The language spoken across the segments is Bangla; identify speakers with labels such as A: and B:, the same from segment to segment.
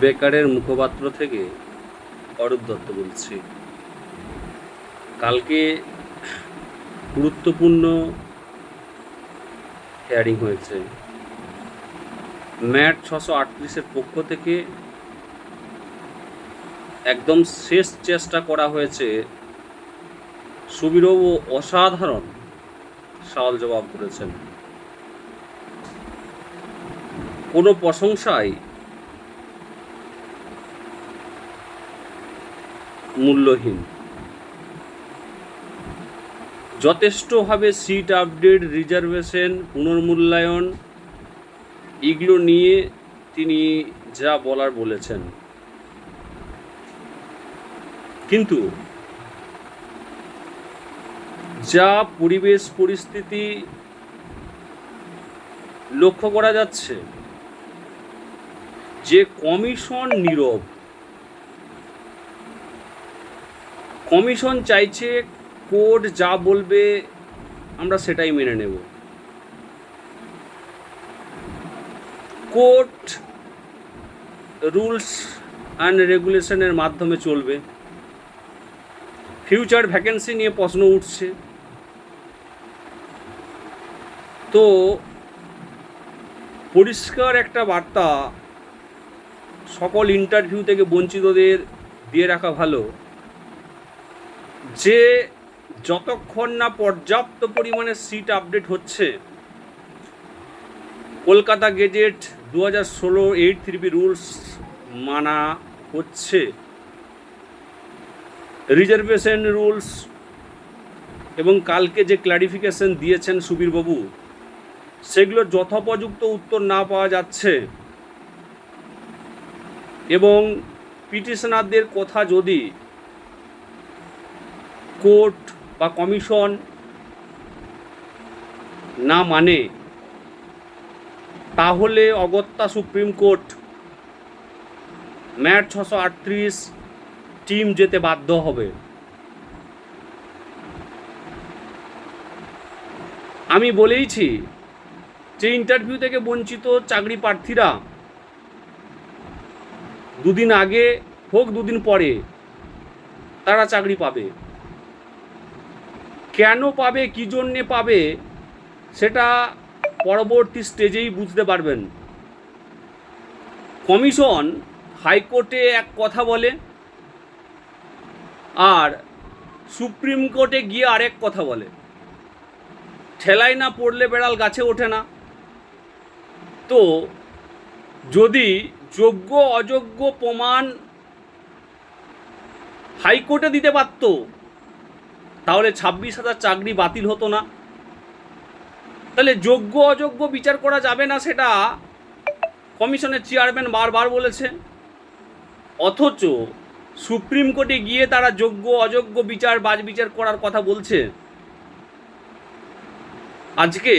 A: বেকারের মুখপাত্র থেকে অরূপ দত্ত বলছি। কালকে গুরুত্বপূর্ণ হেয়ারিং হয়েছে। ম্যাট ছশো আটত্রিশের পক্ষ থেকে একদম শেষ চেষ্টা করা হয়েছে। সুবিরও অসাধারণ সওয়াল জবাব করেছেন। কোনো প্রশংসাই মূল্যহীন। যথেষ্টভাবে সিট আপডেট রিজার্ভেশন পুনর্মূল্যায়ন, এগুলো নিয়ে তিনি যা বলার বলেছেন। কিন্তু যা পরিবেশ পরিস্থিতি লক্ষ্য করা যাচ্ছে, যে কমিশন নীরব কমিশন চাইছে, কোর্ট যা বলবে, আমরা সেটাই মেনে নেব। কোর্ট রুলস অ্যান্ড রেগুলেশনের মাধ্যমে চলবে। ফিউচার ভ্যাকেন্সি নিয়ে প্রশ্ন উঠছে। তো, পরিষ্কার একটা বার্তা, সকল ইন্টারভিউ থেকে বঞ্চিতদের দিয়ে রাখা ভালো। যে যতক্ষণ না পর্যাপ্ত পরিমাণে সিট আপডেট হচ্ছে, কলকাতা গেজেট দু হাজার ষোলো এইট থ্রি বি রুলস মানা হচ্ছে। রিজার্ভেশন রুলস এবং কালকে যে ক্লারিফিকেশন দিয়েছেন সুবীরবাবু সেগুলোর যথোপযুক্ত উত্তর না পাওয়া যাচ্ছে। এবং পিটিশনারদের কথা যদি কোর্ট বা কমিশন না মানে তাহলে অগত্যা সুপ্রিম কোর্ট ম্যাট ছশো আটত্রিশ টিম যেতে বাধ্য হবে। আমি বলেইছি যে ইন্টারভিউ থেকে বঞ্চিত চাকরি প্রার্থীরা দুদিন আগে হোক দুদিন পরে তারা চাকরি পাবে। কেন পাবে, কী জন্যে পাবে, সেটা পরবর্তী স্টেজেই বুঝতে পারবেন। কমিশন হাইকোর্টে এক কথা বলে, আর সুপ্রিম কোর্টে গিয়ে আরেক কথা বলে। ঠেলায় না পড়লে বেড়াল গাছে ওঠে না। তো যদি যোগ্য, অযোগ্য প্রমাণ হাইকোর্টে দিতে পারত তাহলে ছাব্বিশ হাজার চাকরি বাতিল হতো না। তাহলে যোগ্য অযোগ্য বিচার করা যাবে না সেটা কমিশনের চেয়ারম্যান বারবার বলেছে। অথচ সুপ্রিম কোর্টে গিয়ে তারা যোগ্য অযোগ্য বিচার, বাজ বিচার করার কথা বলছে। আজকে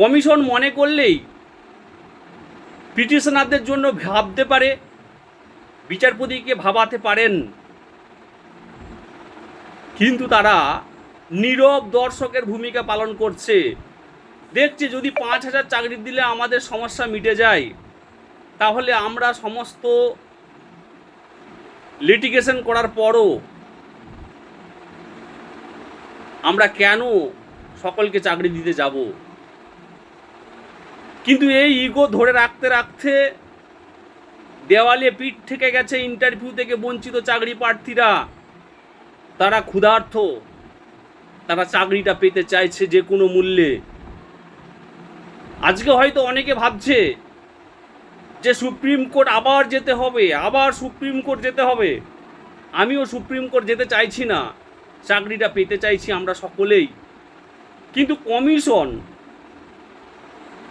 A: কমিশন মনে করলেই পিটিশনারদের জন্য ভাবতে পারে, বিচারপতিকে ভাবাতে পারেন কিন্তু তারা নীরব দর্শকের ভূমিকা পালন করছে। দেখছে যদি পাঁচ হাজার চাকরি দিলে আমাদের সমস্যা মিটে যায়, তাহলে আমরা সমস্ত লিটিগেশন করার পরও আমরা কেন সকলকে চাকরি দিতে যাব? কিন্তু এই ইগো ধরে রাখতে রাখতে দেওয়ালে পিঠ থেকে গেছে ইন্টারভিউ থেকে বঞ্চিত চাকরি প্রার্থীরা। তারা ক্ষুধার্থ। তারা চাকরিটা পেতে চাইছে যে কোনো মূল্যে। আজকে হয়তো অনেকে ভাবছে যে সুপ্রিম কোর্ট আবার যেতে হবে, আবার সুপ্রিম কোর্ট যেতে হবে। আমিও সুপ্রিম কোর্ট যেতে চাইছি না। চাকরিটা পেতে চাইছি আমরা সকলেই। কিন্তু কমিশন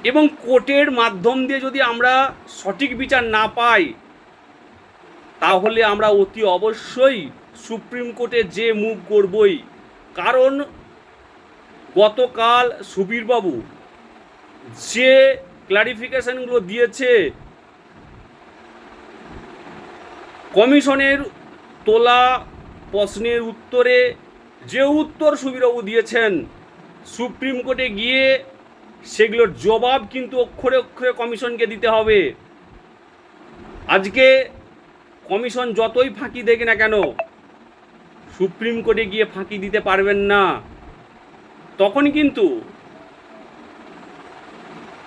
A: এবং কোর্টের মাধ্যম দিয়ে যদি আমরা সঠিক বিচার না পাই, তাহলে আমরা অতি অবশ্যই সুপ্রিম কোর্টে যে মুভ করবই কারণ গতকাল সুবীরবাবু যে ক্লারিফিকেশনগুলো দিয়েছে, কমিশনের তোলা প্রশ্নের উত্তরে যে উত্তর সুবীরবাবু দিয়েছেন, সুপ্রিম কোর্টে গিয়ে সেগুলোর জবাব কিন্তু অক্ষরে অক্ষরে কমিশনকে দিতে হবে। আজকে কমিশন যতই ফাঁকি দেখ না কেন সুপ্রিম কোর্টে গিয়ে ফাঁকি দিতে পারবেন না। তখন কিন্তু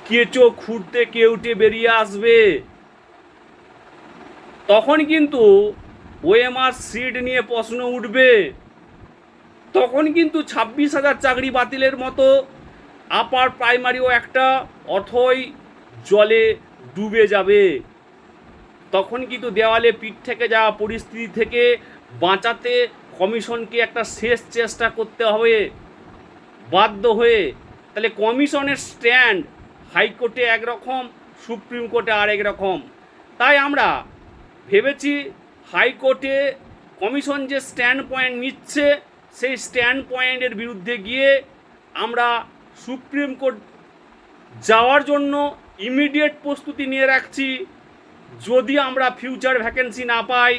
A: কেঁচো খুঁড়তে কেউটে বেরিয়ে আসবে। তখন কিন্তু ওএমআর সিট নিয়ে প্রশ্ন উঠবে। তখন কিন্তু ছাব্বিশ হাজার চাকরি বাতিলের মতো আপার প্রাইমারিও একটা অথই জলে ডুবে যাবে। তখন কিন্তু দেওয়ালে পিঠ থেকে যাওয়া পরিস্থিতি থেকে বাঁচাতে কমিশনকে একটা শেষ চেষ্টা করতে হবে। বাধ্য হয়ে। তাহলে কমিশনের স্ট্যান্ড হাইকোর্টে একরকম, সুপ্রিম কোর্টে আরেক রকম। তাই আমরা ভেবেছি হাইকোর্টে কমিশন যে স্ট্যান্ড পয়েন্ট নিচ্ছে, সেই স্ট্যান্ড পয়েন্টের বিরুদ্ধে গিয়ে আমরা সুপ্রিম কোর্ট যাওয়ার জন্য ইমিডিয়েট প্রস্তুতি নিয়ে রাখছি। যদি আমরা ফিউচার ভ্যাকেন্সি না পাই,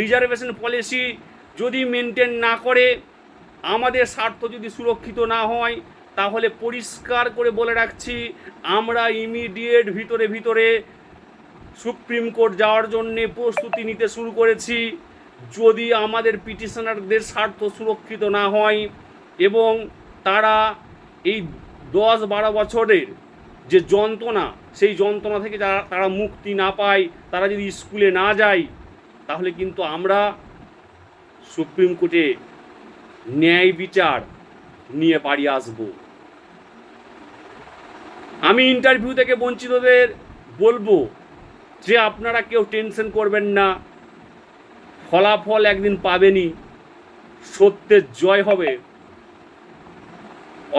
A: রিজার্ভেশন পলিসি যদি মেনটেন না করে, আমাদের স্বার্থ যদি সুরক্ষিত না হয়, তাহলে পরিষ্কার করে বলে রাখছি, আমরা ইমিডিয়েট ভিতরে ভিতরে সুপ্রিম কোর্ট যাওয়ার জন্যে প্রস্তুতি নিতে শুরু করেছি। যদি আমাদের পিটিশনারদের স্বার্থ সুরক্ষিত না হয় এবং তারা এই দশ বারো বছরের যে যন্ত্রণা, সেই যন্ত্রণা থেকে যারা, তারা মুক্তি না পায়, তারা যদি স্কুলে না যায়, তাহলে কিন্তু আমরা সুপ্রিম কোর্টে ন্যায় বিচার নিয়ে বাড়ি আসব। আমি ইন্টারভিউ থেকে বঞ্চিতদের বলব যে আপনারা কেউ টেনশন করবেন না, ফলাফল একদিন পাবেনই, সত্যের জয় হবে,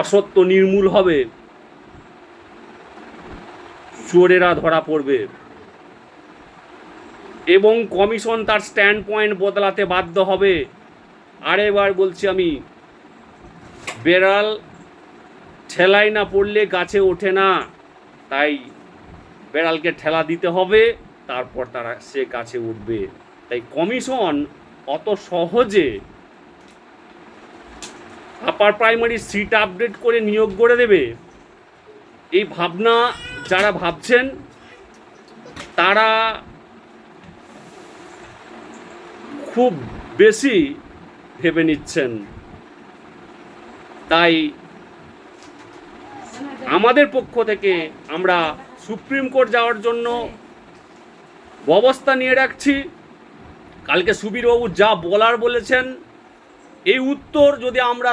A: অসত্য নির্মূল হবে, চোরেরা ধরা পড়বে। এবং কমিশন তার স্ট্যান্ড পয়েন্ট বদলাতে বাধ্য হবে। আরেবার বলছি আমি, বেড়াল ঠেলায় না পড়লে গাছে ওঠে না। তাই বেড়ালকে ঠেলা দিতে হবে, তারপর তারা সে গাছে উঠবে। তাই কমিশন অত সহজে আপার প্রাইমারি সিট আপডেট করে নিয়োগ করে দেবে। এই ভাবনা যারা ভাবছেন, তারা খুব বেশি ভেবে নিচ্ছেন। তাই আমাদের পক্ষ থেকে আমরা সুপ্রিম কোর্ট যাওয়ার জন্য ব্যবস্থা নিয়ে রাখছি। কালকে সুবীরবাবু যা বলার বলেছেন, এই উত্তর যদি আমরা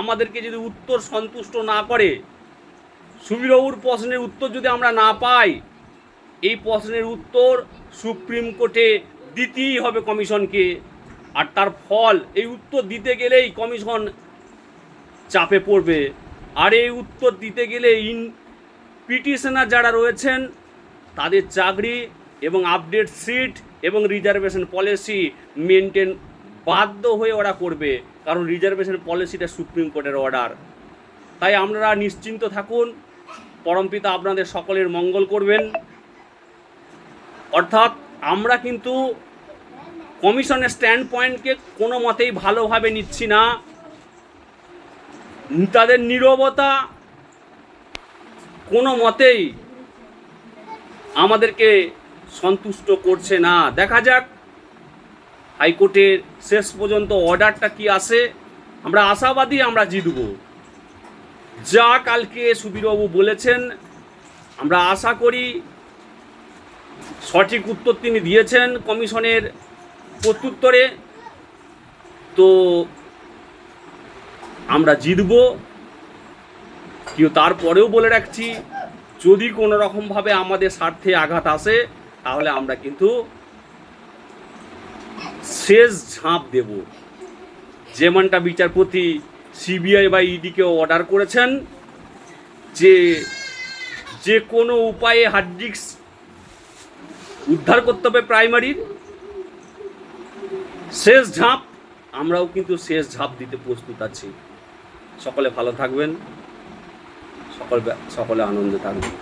A: আমাদেরকে যদি উত্তর সন্তুষ্ট না করে, সুবীরবাবুর প্রশ্নের উত্তর যদি আমরা না পাই, এই প্রশ্নের উত্তর সুপ্রিম কোর্টে দিতেই হবে কমিশনকে। আর তার ফল, এই উত্তর দিতে গেলেই কমিশন চাপে পড়বে। আর এই উত্তর দিতে গেলে ইন, পিটিশনার যারা রয়েছেন, তাদের চাকরি এবং আপডেট সিট এবং রিজার্ভেশন পলিসি মেনটেন বাধ্য হয়ে ওরা করবে। কারণ রিজার্ভেশন পলিসিটা সুপ্রিম কোর্টের অর্ডার। তাই আপনারা নিশ্চিন্ত থাকুন, পরমপিতা আপনাদের সকলের মঙ্গল করবেন। অর্থাৎ আমরা কিন্তু কমিশনের স্ট্যান্ড পয়েন্টকে কোনো মতেই ভালোভাবে নিচ্ছি না। তাদের নীরবতা কোনো মতেই আমাদেরকে সন্তুষ্ট করছে না। দেখা যাক হাইকোর্টের শেষ পর্যন্ত অর্ডারটা কি আসে। আমরা আশাবাদী আমরা জিতব। যা কালকে সুবীরবাবু বলেছেন, আমরা আশা করি সঠিক উত্তর তিনি দিয়েছেন কমিশনের প্রত্যুত্তরে। তো আমরা জিতব। কেউ তারপরেও বলে রাখছি, যদি কোনো রকমভাবে আমাদের স্বার্থে আঘাত আসে, তাহলে আমরা কিন্তু শেষ ঝাঁপ দেব। যেমনটা বিচারপতি সিবিআই বা ইডিকে অর্ডার করেছেন, যে যে কোনো উপায়ে হার্ড ডিস্ক উদ্ধার করতে হবে প্রাইমারির। শেষ ঝাঁপ, আমরাও কিন্তু শেষ ঝাঁপ দিতে প্রস্তুত আছি। সকলে ভালো থাকবেন, সকল সকলে আনন্দে থাকবেন।